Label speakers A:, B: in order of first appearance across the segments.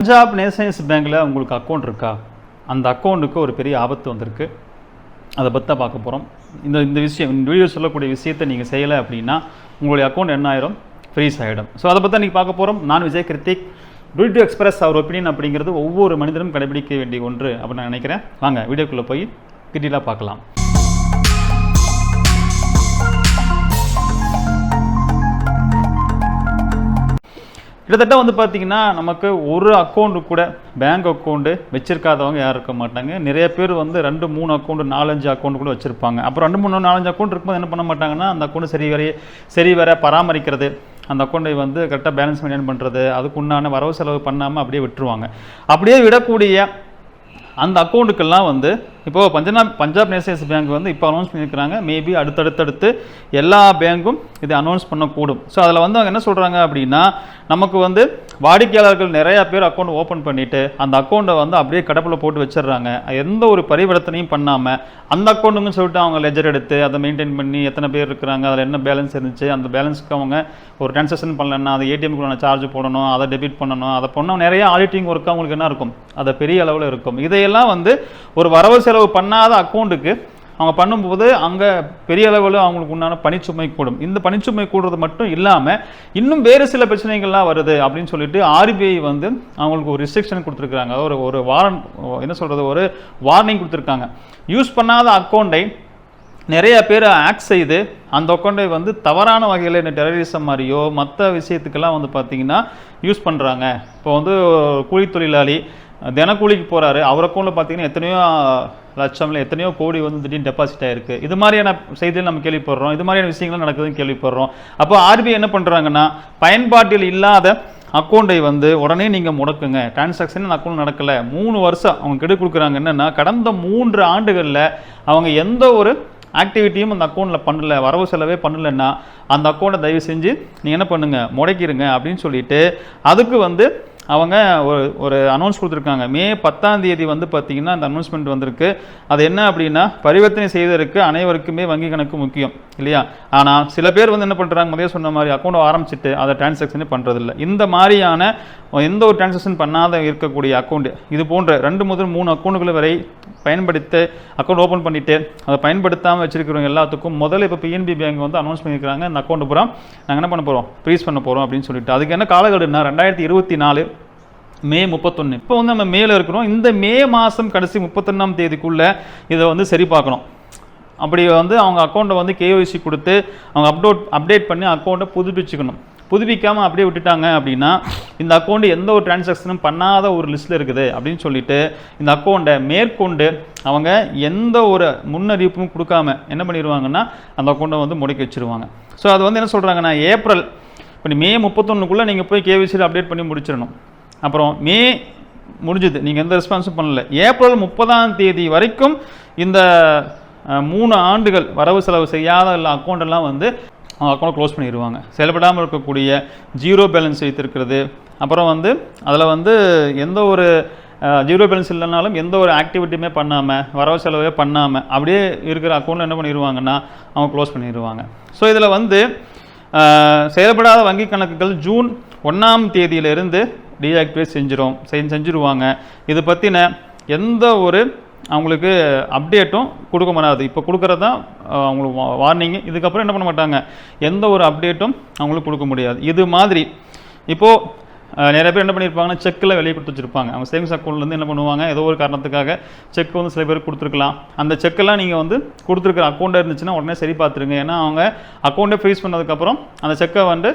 A: Punjab nationals பேங்க்கில் உங்களுக்கு account இருக்கா? அந்த அக்கௌண்ட்டுக்கு ஒரு பெரிய ஆபத்து வந்திருக்கு. அதை பற்றி தான் பார்க்க போகிறோம் இந்த இந்த விஷயம் இந்த வீடியோ சொல்லக்கூடிய விஷயத்தை நீங்கள் செய்யலை அப்படின்னா உங்களுடைய அக்கௌண்ட் என்ன ஆயிரும்? ஃப்ரீஸ் ஆகிடும் ஸோ அதை பற்றி நீங்கள் பார்க்க போகிறோம் நான் Vijay Krithik. To to express our opinion அப்படிங்கிறது ஒவ்வொரு மனிதனும் கடைபிடிக்க வேண்டிய ஒன்று அப்படின்னு நான் நினைக்கிறேன். வாங்க வீடியோக்குள்ளே போய் டீட்டெயிலாக பார்க்கலாம். கிட்டத்தட்ட வந்து பார்த்தீங்கன்னா நமக்கு ஒரு அக்கௌண்ட்டு கூட பேங்க் அக்கௌண்ட்டு வச்சிருக்காதவங்க யாரும் இருக்க மாட்டாங்க. நிறைய பேர் வந்து ரெண்டு மூணு அக்கௌண்ட் நாலஞ்சு அக்கௌண்ட் கூட வச்சுருப்பாங்க. அப்புறம் ரெண்டு மூணு நாலஞ்சு அக்கௌண்ட் இருக்கும்போது என்ன பண்ண மாட்டாங்கன்னா அந்த அக்கௌண்ட் சரி வரைய சரி வர பராமரிக்கிறது. அந்த அக்கௌண்ட்டை வந்து கரெக்டாக பேலன்ஸ் மெயின்டைன் பண்ணுறது அதுக்கு உண்டான வரவு செலவு பண்ணாமல் அப்படியே விட்டுருவாங்க. அப்படியே விடக்கூடிய அந்த அக்கௌண்ட்டுக்கெல்லாம் வந்து இப்போது பஞ்சநாப் பஞ்சாப் நேஷனல்ஸ் பேங்க் வந்து இப்போ அனௌன்ஸ் பண்ணியிருக்கிறாங்க. மேபி அடுத்தடுத்தடுத்து எல்லா பேங்க்கும் இதை அனௌன்ஸ் பண்ணக்கூடும். ஸோ அதில் வந்து அவங்க என்ன சொல்கிறாங்க அப்படின்னா நமக்கு வந்து வாடிக்கையாளர்கள் நிறையா பேர் அக்கௌண்ட் ஓப்பன் பண்ணிவிட்டு அந்த அக்கௌண்ட்டை வந்து அப்படியே கடப்பில் போட்டு வச்சிடுறாங்க. எந்த ஒரு பரிவர்த்தனையும் பண்ணாமல் அந்த அக்கௌண்ட்டுன்னு சொல்லிட்டு அவங்க லெஜர் எடுத்து அதை மெயின்டைன் பண்ணி எத்தனை பேர் இருக்கிறாங்க அதில் என்ன பேலன்ஸ் இருந்துச்சு அந்த பேலன்ஸ்க்கு அவங்க ஒரு டிரான்சாக்ஷன் பண்ணலன்னா அது ஏடிஎம்க்குள்ள சார்ஜ் போடணும் அதை டெபிட் பண்ணணும் அதை பண்ணால் நிறைய ஆடிட்டிங் ஒர்க் அவங்களுக்கு என்ன இருக்கும்? அதை பெரிய அளவில் இருக்கும். இதையெல்லாம் வந்து ஒரு வரவு செலவு பண்ணாத அக்கௌண்ட்டுக்கு அவங்க பண்ணும்போது அங்கே பெரிய அளவில் அவங்களுக்கு உண்டான பணிச்சுமை கூடும். இந்த பணிச்சுமை கூடுறது மட்டும் இல்லாமல் இன்னும் வேறு சில பிரச்சனைகள்லாம் வருது அப்படின்னு சொல்லிட்டு ஆர்பிஐ வந்து அவங்களுக்கு ஒரு ரிஸ்ட்ரிக்ஷன் கொடுத்துருக்காங்க ஒரு ஒரு வாரன் என்ன சொல்கிறது ஒரு வார்னிங் கொடுத்துருக்காங்க. யூஸ் பண்ணாத அக்கௌண்ட்டை நிறைய பேர் ஆக்ட் செய்து அந்த அக்கௌண்ட்டை வந்து தவறான வகையில் இந்த டெரரிசம் மாதிரியோ மற்ற விஷயத்துக்கெல்லாம் வந்து பார்த்தீங்கன்னா யூஸ் பண்ணுறாங்க இப்போ வந்து கூலி தொழிலாளி தினக்கூலிக்கு போகிறாரு அவர் அக்கௌண்ட்டில் பார்த்தீங்கன்னா எத்தனையோ லட்சம்ல எத்தனையோ கோடி வந்து திடீர்னு டெபாசிட் ஆயிருக்கு. இது மாதிரியான செய்திகள் நம்ம கேள்விப்படுறோம். இது மாதிரியான விஷயங்கள் நடக்குதுன்னு கேள்விப்படுறோம். அப்போ ஆர்பிஐ என்ன பண்ணுறாங்கன்னா பயன்பாட்டில் இல்லாத அக்கௌண்ட்டை வந்து உடனே நீங்கள் முடக்குங்க. டிரான்சாக்ஷன் அக்கௌண்ட் நடக்கலை. மூணு வருஷம் அவங்க கெடு கொடுக்குறாங்க. என்னென்னா கடந்த மூன்று ஆண்டுகளில் அவங்க எந்த ஒரு ஆக்டிவிட்டியும் அந்த அக்கௌண்ட்டில் பண்ணல. வரவு செலவே பண்ணலைன்னா அந்த அக்கௌண்ட்டை தயவு செஞ்சு நீங்கள் என்ன பண்ணுங்கள் முடக்கிடுங்க அப்படின்னு சொல்லிட்டு அதுக்கு வந்து அவங்க ஒரு ஒரு அனௌன்ஸ் கொடுத்துருக்காங்க. மே பத்தாம் தேதி வந்து பார்த்தீங்கன்னா அந்த அனௌன்ஸ்மெண்ட் வந்திருக்கு. அது என்ன அப்படின்னா பரிவர்த்தனை செய்வதற்கு அனைவருக்குமே வங்கி கணக்கு முக்கியம் இல்லையா? ஆனால் சில பேர் வந்து என்ன பண்ணுறாங்க முதல்ல சொன்ன மாதிரி அக்கௌண்ட் ஆரம்பிச்சிட்டு அதை டிரான்சாக்ஷனே பண்ணுறதில்ல இந்த மாதிரியான எந்த ஒரு டிரான்சாக்ஷன் பண்ணாத இருக்கக்கூடிய அக்கௌண்ட் இது போன்ற ரெண்டு முதல் மூணு அக்கௌண்ட்டுகளை வரை பயன்படுத்தி அக்கௌண்ட் ஓப்பன் பண்ணிவிட்டு அதை பயன்படுத்தாமல் வச்சிருக்கிறவங்க எல்லாத்துக்கும் முதல்ல இப்போ பிஎன்பி பேங்க் வந்து அனௌன்ஸ் பண்ணியிருக்காங்க இந்த அக்கௌண்ட் பூரா நாங்கள் என்ன பண்ண போகிறோம் ஃப்ரீஸ் பண்ண போகிறோம் அப்படின்னு சொல்லிட்டு. அதுக்கு என்ன காலகட்டம்னா ரெண்டாயிரத்தி இருபத்தி நாலு மே முப்பத்தொன்று இப்போ வந்து நம்ம மேலே இருக்கிறோம். இந்த மே மாதம் கடைசி முப்பத்தொன்னாம் தேதிக்குள்ளே இதை வந்து சரி பார்க்கணும். அப்படி வந்து அவங்க அக்கௌண்ட்டை வந்து கேஒய்சி கொடுத்து அவங்க அப்டோட் அப்டேட் பண்ணி அக்கௌண்ட்டை புதுப்பிச்சுக்கணும். புதுப்பிக்காமல் அப்படியே விட்டுட்டாங்க அப்படின்னா இந்த அக்கௌண்ட்டு எந்த ஒரு டிரான்சாக்ஷனும் பண்ணாத ஒரு லிஸ்ட்டில் இருக்குது அப்படின்னு சொல்லிட்டு இந்த அக்கௌண்ட்டை மேற்கொண்டு அவங்க எந்த ஒரு முன்னறிவிப்பும் கொடுக்காம என்ன பண்ணிடுவாங்கன்னா அந்த அக்கௌண்ட்டை வந்து முடக்கி வச்சுருவாங்க. ஸோ அது வந்து என்ன சொல்கிறாங்கன்னா ஏப்ரல் இப்போ மே முப்பத்தொன்றுக்குள்ளே நீங்கள் போய் கேவிசியில் அப்டேட் பண்ணி முடிச்சிடணும். அப்புறம் மே முடிஞ்சுது. நீங்கள் எந்த ரெஸ்பான்ஸும் பண்ணல. ஏப்ரல் முப்பதாம் தேதி வரைக்கும் இந்த மூணு ஆண்டுகள் வரவு செலவு செய்யாத அக்கௌண்ட்டெல்லாம் வந்து அவங்க அக்கௌண்ட் க்ளோஸ் பண்ணிடுவாங்க செயல்படாமல் இருக்கக்கூடிய ஜீரோ பேலன்ஸ் வைத்திருக்கிறது. அப்புறம் வந்து அதில் வந்து எந்த ஒரு ஜீரோ பேலன்ஸ் இல்லைனாலும் எந்த ஒரு ஆக்டிவிட்டியுமே பண்ணாமல் வரவு செலவே பண்ணாமல் அப்படியே இருக்கிற அக்கௌண்ட்டில் என்ன பண்ணிடுவாங்கன்னா அவங்க க்ளோஸ் பண்ணிடுவாங்க ஸோ இதில் வந்து செயல்படாத வங்கி கணக்குகள் ஜூன் ஒன்றாம் தேதியிலிருந்து டீஆக்டிவேட் செஞ்சிடும் செஞ்சுருவாங்க. இது பற்றின எந்த ஒரு அவங்களுக்கு அப்டேட்டும் கொடுக்க முடியாது இப்போ கொடுக்குறது தான் அவங்களுக்கு வார்னிங்கு இதுக்கப்புறம் என்ன பண்ண மாட்டாங்க. எந்த ஒரு அப்டேட்டும் அவங்களுக்கு கொடுக்க முடியாது. இது மாதிரி இப்போது நிறைய பேர் என்ன பண்ணியிருப்பாங்கன்னா செக்கில் வெளியே கொடுத்து வச்சிருப்பாங்க. அவங்க சேவிங்ஸ் அக்கௌண்ட்லேருந்து என்ன பண்ணுவாங்க ஏதோ ஒரு காரணத்துக்காக செக் வந்து சில பேர் கொடுத்துருக்கலாம். அந்த செக்கெல்லாம் நீங்கள் வந்து கொடுத்துருக்குற அக்கௌண்ட்டாக இருந்துச்சுன்னா உடனே சரி பார்த்துருங்க. ஏன்னா அவங்க அக்கௌண்ட்டை ஃப்ரீஸ் பண்ணதுக்கப்புறம் அந்த செக்கை வந்து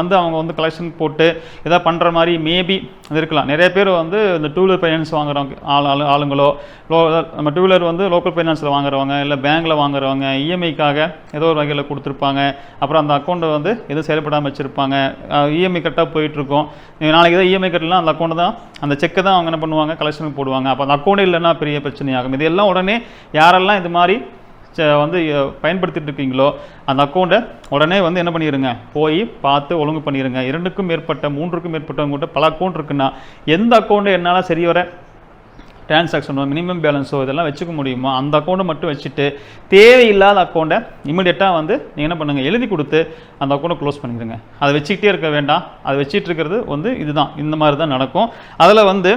A: வந்து அவங்க வந்து கலெக்ஷன் போட்டு எதாவது பண்ணுற மாதிரி மேபி அது இருக்கலாம். நிறைய பேர் வந்து இந்த டூ வீலர் ஃபைனான்ஸ் வாங்குறவங்க ஆள் ஆளு ஆளுங்களோ லோ நம்ம டூ வீலர் வந்து லோக்கல் ஃபைனான்ஸில் வாங்குறவங்க இல்லை பேங்க்கில் வாங்குறவங்க இஎம்ஐக்காக ஏதோ ஒரு வகையில் கொடுத்துருப்பாங்க. அப்புறம் அந்த அக்கௌண்ட்டை வந்து எதுவும் செயல்படாமல் வச்சுருப்பாங்க. இஎம்ஐ கரெக்டாக போயிட்டுருக்கோம் நாளைக்கு தான் இஎம்ஐ கட்டலாம் அந்த அக்கௌண்ட் தான். அந்த செக்கை தான் அவங்க என்ன பண்ணுவாங்க? கலெக்ஷனுக்கு போடுவாங்க. அப்போ அந்த அக்கௌண்ட் இல்லைன்னா பெரிய பிரச்சனையாகும் இதெல்லாம் உடனே யாரெல்லாம் இது மாதிரி ச- வந்து பயன்படுத்திட்டு இருக்கீங்களோ அந்த அக்கௌண்ட்டை உடனே வந்து என்ன பண்ணிடுங்க போய் பார்த்து ஒழுங்கு பண்ணிடுங்க இரண்டுக்கும் மேற்பட்ட மூன்றுக்கும் மேற்பட்டவங்ககிட்ட பல அக்கௌண்ட் இருக்குன்னா எந்த அக்கௌண்ட்டை என்னால் சரி வர டிரான்சாக்ஷனோ மினிமம் பேலன்ஸோ இதெல்லாம் வச்சுக்க முடியுமோ? அந்த அக்கௌண்ட்டை மட்டும் வச்சுட்டு தேவையில்லாத அக்கௌண்ட்டை இமீடியட்டாக வந்து நீங்கள் என்ன பண்ணுங்கள் எழுதி கொடுத்து அந்த அக்கௌண்ட்டை க்ளோஸ் பண்ணிடுங்க. அதை வச்சுக்கிட்டே இருக்க வேண்டாம். அதை வச்சுட்டு இருக்கிறது வந்து இதுதான். இந்த மாதிரி தான் நடக்கும். அதில் வந்து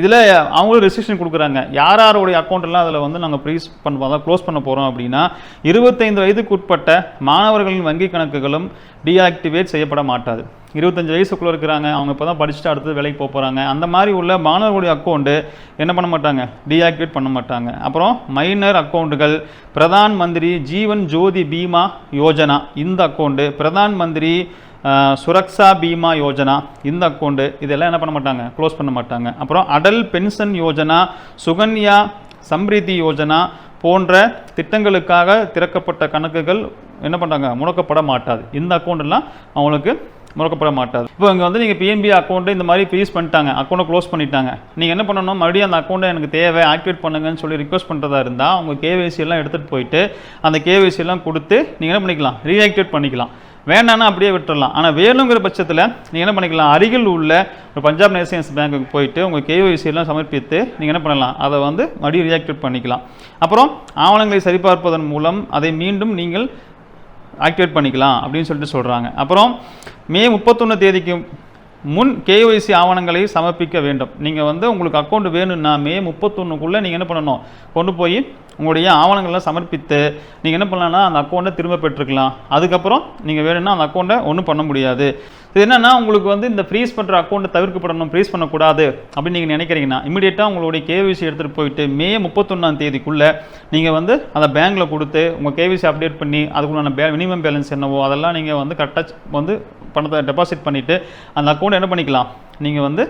A: இதில் அவங்களும் ரெஸ்ட்ரிக்ஷன் கொடுக்குறாங்க. யார் யாருடைய அக்கௌண்ட்டெல்லாம் அதில் வந்து நாங்கள் ப்ரீஸ் பண்ண அதான் க்ளோஸ் பண்ண போகிறோம் அப்படின்னா இருபத்தைந்து வயதுக்கு உட்பட்ட மாணவர்களின் வங்கி கணக்குகளும் டீஆக்டிவேட் செய்யப்பட மாட்டாது. இருபத்தஞ்சு வயசுக்குள்ளே இருக்கிறாங்க. அவங்க இப்போ தான் படிச்சுட்டு அடுத்து வேலைக்கு போக போகிறாங்க அந்த மாதிரி உள்ள மாணவர்களுடைய அக்கௌண்ட்டு என்ன பண்ண மாட்டாங்க? டீஆக்டிவேட் பண்ண மாட்டாங்க. அப்புறம் மைனர் அக்கௌண்ட்டுகள் பிரதான் மந்திரி ஜீவன் ஜோதி பீமா யோஜனா. இந்த அக்கௌண்ட்டு பிரதான் மந்திரி சுரக்ஷா பீமா யோஜனா இந்த அக்கௌண்ட்டு இதெல்லாம் என்ன பண்ண மாட்டாங்க? க்ளோஸ் பண்ண மாட்டாங்க. அப்புறம் அடல் பென்ஷன் யோஜனா சுகன்யா சம்ரிதி யோஜனா போன்ற திட்டங்களுக்காக திறக்கப்பட்ட கணக்குகள் என்ன பண்ணுறாங்க முடக்கப்பட மாட்டாது. இந்த அக்கௌண்ட்டெல்லாம் அவங்களுக்கு முடக்கப்பட மாட்டாது. இப்போ இங்கே வந்து நீங்கள் பிஎன்பி அக்கௌண்ட்டு இந்த மாதிரி ஃப்ரீஸ் பண்ணிட்டாங்க. அக்கௌண்ட்டை க்ளோஸ் பண்ணிட்டாங்க. நீங்கள் என்ன பண்ணணும்? மறுபடியும் அந்த அக்கௌண்ட்டை எனக்கு தேவை ஆக்டிவேட் பண்ணுங்கன்னு சொல்லி ரிக்வஸ்ட் பண்ணுறதா இருந்தால் அவங்க கேவைசி எல்லாம் எடுத்துகிட்டு போயிட்டு அந்த கேவைசி எல்லாம் கொடுத்து நீங்கள் என்ன பண்ணிக்கலாம்? ரீஆக்டிவேட் பண்ணிக்கலாம். வேணான்னா அப்படியே விட்டுடலாம் ஆனால் வேணுங்கிற பட்சத்தில் நீங்கள் என்ன பண்ணிக்கலாம்? அருகில் உள்ள ஒரு பஞ்சாப் நேஷனல்ஸ் பேங்க்குக்கு போயிட்டு உங்கள் கேஒய்சி எல்லாம் சமர்ப்பித்து நீங்கள் என்ன பண்ணலாம்? அதை வந்து மறுபடியும் ரீஆக்டிவேட் பண்ணிக்கலாம். அப்புறம் ஆவணங்களை சரிபார்ப்பதன் மூலம் அதை மீண்டும் நீங்கள் ஆக்டிவேட் பண்ணிக்கலாம் அப்படின்னு சொல்லிட்டு சொல்கிறாங்க அப்புறம் மே முப்பத்தொன்று தேதிக்கு முன் கேஒய்சி ஆவணங்களை சமர்ப்பிக்க வேண்டும். நீங்கள் வந்து உங்களுக்கு அக்கௌண்ட் வேணும்னா மே முப்பத்தொன்றுக்குள்ளே நீங்கள் என்ன பண்ணணும்? கொண்டு போய் உங்களுடைய ஆவணங்கள்லாம் சமர்ப்பித்து நீங்கள் என்ன பண்ணலாம்னா அந்த அக்கௌண்ட்டை திரும்ப பெற்றுக்கலாம். அதுக்கப்புறம் நீங்கள் வேணும்னா அந்த அக்கௌண்ட்டை ஒன்றும் பண்ண முடியாது. இது என்னன்னா உங்களுக்கு வந்து இந்த ஃப்ரீஸ் பண்ணுற அக்கௌண்ட்டை தவிர்க்கப்படணும் ஃப்ரீஸ் பண்ணக்கூடாது அப்படின்னு நீங்கள் நினைக்கிறீங்கன்னா இமீடியட்டாக உங்களுடைய கேவிசி எடுத்துகிட்டு போயிட்டு மே முப்பத்தொன்னாம் தேதிக்குள்ளே நீங்கள் வந்து அதை பேங்க்கில் கொடுத்து உங்கள் கேவிசி அப்டேட் பண்ணி அதுக்குள்ளான பே மினிமம் பேலன்ஸ் என்னவோ அதெல்லாம் நீங்கள் வந்து கரெக்டாக வந்து பணத்தை டெபாசிட் பண்ணிவிட்டு அந்த அக்கௌண்ட் என்ன பண்ணிக்கலாம்? நீங்கள் வந்து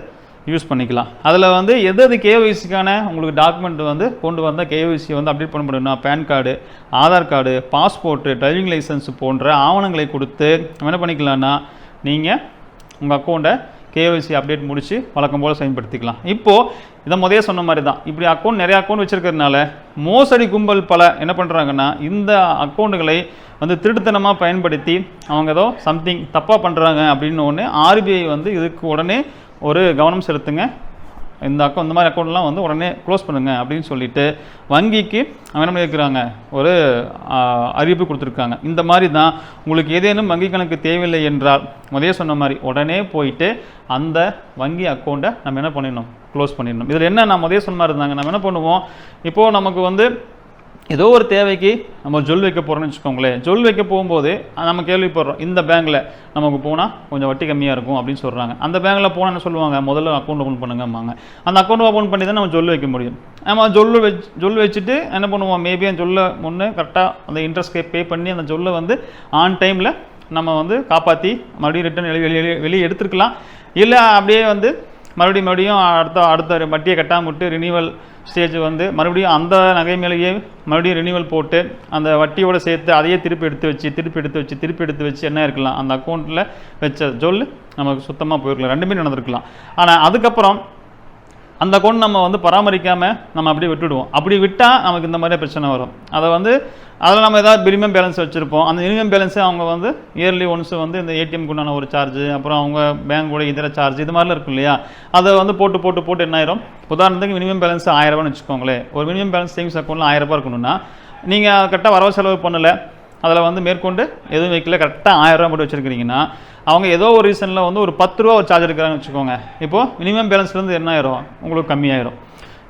A: யூஸ் பண்ணிக்கலாம். அதில் வந்து எது எது கேஒய்சிக்கான உங்களுக்கு டாக்குமெண்ட் வந்து கொண்டு வந்தால் கேஒய்சி வந்து அப்டேட் பண்ண முடியும்னா PAN card Aadhaar card passport driving licence போன்ற ஆவணங்களை கொடுத்து நம்ம என்ன பண்ணிக்கலாம்னா நீங்கள் உங்கள் அக்கௌண்ட்டை கேஒய்சி அப்டேட் முடித்து வழக்கம் போல் செயல்படுத்திக்கலாம். இப்போது இதை முதலே சொன்ன மாதிரி தான் இப்படி அக்கௌண்ட் நிறைய அக்கௌண்ட் வச்சுருக்கிறதுனால மோசடி கும்பல் பல என்ன பண்ணுறாங்கன்னா இந்த அக்கௌண்ட்டுகளை வந்து திருட்டுத்தனமாக பயன்படுத்தி அவங்க ஏதோ சம்திங் தப்பாக பண்ணுறாங்க அப்படின்னு ஒன்று ஆர்பிஐ வந்து இதுக்கு உடனே ஒரு கவனம் செலுத்துங்க. இந்த அக்கௌண்ட் இந்த மாதிரி அக்கௌண்ட்லாம் வந்து உடனே க்ளோஸ் பண்ணுங்கள் அப்படின்னு சொல்லிட்டு வங்கிக்கு அவங்க என்ன பண்ணியிருக்கிறாங்க ஒரு அறிவிப்பு கொடுத்துருக்காங்க. இந்த மாதிரி தான் உங்களுக்கு ஏதேனும் வங்கி கணக்கு தேவையில்லை என்றால் முதலே சொன்ன மாதிரி உடனே போயிட்டு அந்த வங்கி அக்கௌண்ட்டை நம்ம என்ன பண்ணிடணும்? க்ளோஸ் பண்ணிடணும். இதில் என்ன நான் முதலே சொன்ன மாதிரி இருந்தாங்க. நம்ம என்ன பண்ணுவோம்? இப்போது நமக்கு வந்து ஏதோ ஒரு தேவைக்கு நம்ம ஜொல் வைக்க போகிறோம்னு வச்சுக்கோங்களேன். ஜொல் வைக்க போகும்போது நம்ம கேள்விப்படுறோம் இந்த பேங்க்கில் நமக்கு போனால் கொஞ்சம் வட்டி கம்மியாக இருக்கும் அப்படின்னு சொல்கிறாங்க அந்த பேங்க்கில் போனால் என்ன சொல்லுவாங்க? முதல்ல அக்கௌண்ட் ஓப்பன் பண்ணுங்கம்பாங்க. அந்த அக்கௌண்ட் ஓப்பன் பண்ணி தான் நம்ம ஜொல் வைக்க முடியும். நம்ம ஜொல்லு வச்சு ஜொல் வச்சுட்டு என்ன பண்ணுவோம்? மேபி அந்த ஜொல்லை முன்னே கரெக்டாக அந்த இன்ட்ரெஸ்ட் பே பண்ணி அந்த ஜொல்லை வந்து ஆன் டைமில் நம்ம வந்து காப்பாற்றி மறுபடியும் ரிட்டர்ன் வெளியே வெளியே எடுத்துருக்கலாம். இல்லை அப்படியே வந்து மறுபடியும் மறுபடியும் அடுத்த அடுத்த வட்டியை கட்டாமல் விட்டு ரினிவல் ஸ்டேஜ் வந்து மறுபடியும் அந்த நகை மேலேயே மறுபடியும் ரினியூவல் போட்டு அந்த வட்டியோட சேர்த்து அதையே திருப்பி எடுத்து வச்சு திருப்பி எடுத்து வச்சு திருப்பி எடுத்து வச்சு என்ன இருக்கலாம்? அந்த அக்கௌண்ட்டில் வச்ச ஜொல் நமக்கு சுத்தமாக போயிருக்கலாம். ரெண்டுமே நடந்திருக்கலாம். ஆனால் அதுக்கப்புறம் அந்த அக்கௌண்ட் நம்ம வந்து பராமரிக்காமல் நம்ம அப்படியே விட்டுடுவோம். அப்படி விட்டால் நமக்கு இந்த மாதிரி பிரச்சனை வரும். அதை வந்து அதில் நம்ம ஏதாவது மினிமம் பேலன்ஸ் வச்சுருப்போம். அந்த மினிமம் பேலன்ஸை அவங்க வந்து இயர்லி ஒன்ஸ் வந்து இந்த ஏடிஎம்க்குண்டான ஒரு சார்ஜ் அப்புறம் அவங்க பேங்கோட இதர சார்ஜ் இது மாதிரிலாம் இருக்கும் இல்லையா? அதை வந்து போட்டு போட்டு போட்டு என்ன ஆயிரும்? உதாரணத்துக்கு மினிமம் பேலன்ஸ் ஆயிரரூபான்னு வச்சுக்கோங்களேன். ஒரு மினிமம் பேலன்ஸ் சேவிங்ஸ் அக்கௌண்ட்டில் ஆயிரரூபா இருக்கணும்னா நீங்கள் கரெக்டாக வரவு செலவு பண்ணலை. அதில் வந்து மேற்கொண்டு எதுவும் வைக்கல கரெக்டாக ஆயிரரூபா மட்டும் வச்சுருக்கிறீங்கன்னா அவங்க ஏதோ ஒரு ரீசனில் வந்து ஒரு பத்து ரூபா ஒரு சார்ஜ் எடுக்கிறாங்கன்னு வச்சுக்கோங்க. இப்போது மினிமம் பேலன்ஸ்லேருந்து என்ன ஆயிரும்? உங்களுக்கு கம்மியாயிரும்.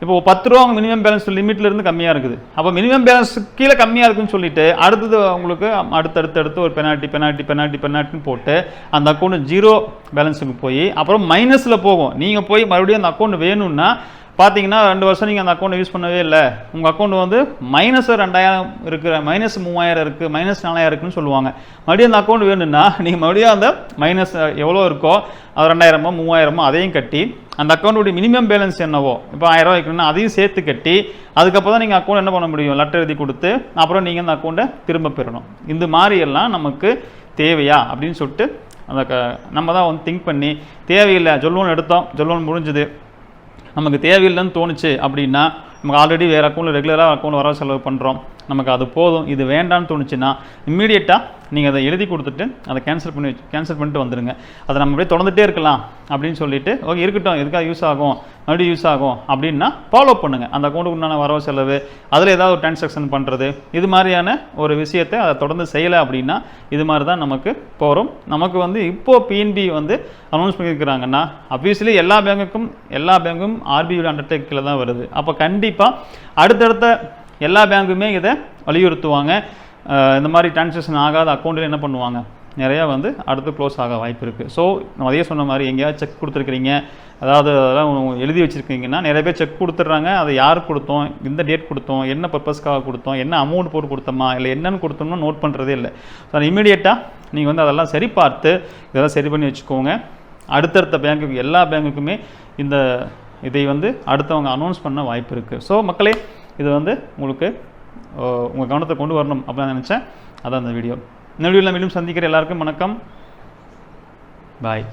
A: இப்போ பத்து ரூபா அவங்க மினிமம் பேலன்ஸ் லிமிட்லேருந்து கம்மியாக இருக்குது. அப்போ மினிமம் பேலன்ஸ் கீழே கம்மியாக இருக்குன்னு சொல்லிட்டு அடுத்தது உங்களுக்கு அடுத்தடுத்து அடுத்து ஒரு பெனால்ட்டி பெனால்ட்டி பெனால்ட்டி பெனால்ட்டின்னு போட்டு அந்த அக்கௌண்ட் ஜீரோ பேலன்ஸுக்கு போய் அப்புறம் மைனஸில் போகும். நீங்கள் போய் மறுபடியும் அந்த அக்கௌண்ட் வேணும்னா பார்த்தீங்கன்னா ரெண்டு வருஷம் நீங்கள் அந்த அக்கௌண்ட் யூஸ் பண்ணவே இல்லை. உங்கள் அக்கௌண்ட் வந்து மைனஸ் ரெண்டாயிரம் இருக்கிற மைனஸ் மூவாயிரம் இருக்குது மைனஸ் நாலாயிரம் இருக்குன்னு சொல்லுவாங்க. மறுபடியும் அந்த அக்கௌண்ட் வேணும்னா நீங்கள் மறுபடியும் அந்த மைனஸ் எவ்வளோ இருக்கோ அது ரெண்டாயிரமோ மூவாயிரமோ அதையும் கட்டி அந்த அக்கௌண்ட்டுடைய மினிமம் பேலன்ஸ் என்னவோ இப்போ ஆயிரம் ரூபா வைக்கணும்னா அதையும் சேர்த்து கட்டி அதுக்கப்புறம் தான் நீங்கள் அக்கௌண்ட் என்ன பண்ண முடியும்? லெட்டர் எழுதி கொடுத்து அப்புறம் நீங்கள் அந்த அக்கௌண்ட்டை திரும்ப பெறணும். இந்த மாதிரியெல்லாம் நமக்கு தேவையா? அப்படின்னு சொல்லிட்டு அந்த க நம்ம தான் வந்து திங்க் பண்ணி தேவையில்லை ஜொல்லோன் எடுத்தோம் ஜொல்லோன் முடிஞ்சுது. நமக்கு தேவையில்லைன்னு தோணுச்சு அப்படின்னா நமக்கு ஆல்ரெடி வேறு அக்கௌண்ட்டில் ரெகுலராக அக்கௌண்ட் வர செலவு பண்ணுறோம் நமக்கு அது போதும் இது வேண்டான்னு தோணுச்சுன்னா இம்மீடியட்டாக நீங்கள் அதை எழுதி கொடுத்துட்டு அதை கேன்சல் பண்ணி கேன்சல் பண்ணிட்டு வந்துடுங்க அதை நம்ம அப்படியே தொடர்ந்துட்டே இருக்கலாம் அப்படின்னு சொல்லிட்டு ஓகே இருக்கட்டும் எதுக்காக யூஸ் ஆகும் மறுபடியும் யூஸ் ஆகும் அப்படின்னா ஃபாலோ பண்ணுங்கள் அந்த அக்கௌண்ட்டுக்கு உண்டான வரவு செலவு அதில் ஏதாவது ஒரு டிரான்சாக்ஷன் பண்ணுறது இது மாதிரியான ஒரு விஷயத்தை அதை தொடர்ந்து செய்யலை அப்படின்னா இது மாதிரி தான் நமக்கு போகிறோம் நமக்கு வந்து இப்போது பிஎன்பி வந்து அனௌன்ஸ் பண்ணியிருக்கிறாங்கன்னா அப்வியஸ்லி எல்லா பேங்குக்கும் எல்லா பேங்கும் ஆர்பிஐ அண்டர்டேக்கில் தான் வருது. அப்போ கண்டிப்பாக அடுத்தடுத்த எல்லா பேங்க்குமே இதை வலியுறுத்துவாங்க. இந்த மாதிரி டிரான்சாக்ஷன் ஆகாத அக்கௌண்ட்டில் என்ன பண்ணுவாங்க? நிறையா வந்து அடுத்து க்ளோஸ் ஆக வாய்ப்பு இருக்குது ஸோ நம்ம அதே சொன்ன மாதிரி எங்கேயாவது செக் கொடுத்துருக்கிறீங்க. அதாவது அதெல்லாம் எழுதி வச்சுருக்கீங்கன்னா நிறைய பேர் செக் கொடுத்துட்றாங்க. அதை யார் கொடுத்தோம்? இந்த டேட் கொடுத்தோம்? என்ன பர்பஸ்க்காக கொடுத்தோம்? என்ன அமௌண்ட் போட்டு கொடுத்தோமா? இல்லை என்னென்னு கொடுத்தோம்னு நோட் பண்ணுறதே இல்லை. ஸோ இமீடியட்டாக நீங்கள் வந்து அதெல்லாம் சரி பார்த்து இதெல்லாம் சரி பண்ணி வச்சுக்கோங்க. அடுத்தடுத்த பேங்குக்கு எல்லா பேங்குக்குமே இந்த இதை வந்து அடுத்தவங்க அனௌன்ஸ் பண்ண வாய்ப்பு இருக்குது ஸோ மக்களே இது வந்து உங்களுக்கு உங்கள் கவனத்தை கொண்டு வரணும் அப்படின்னு நான் நினச்சேன். அதான் அந்த வீடியோ இந்த வீடியோவில் மீண்டும் சந்திக்கிற எல்லாருக்கும் வணக்கம். பாய்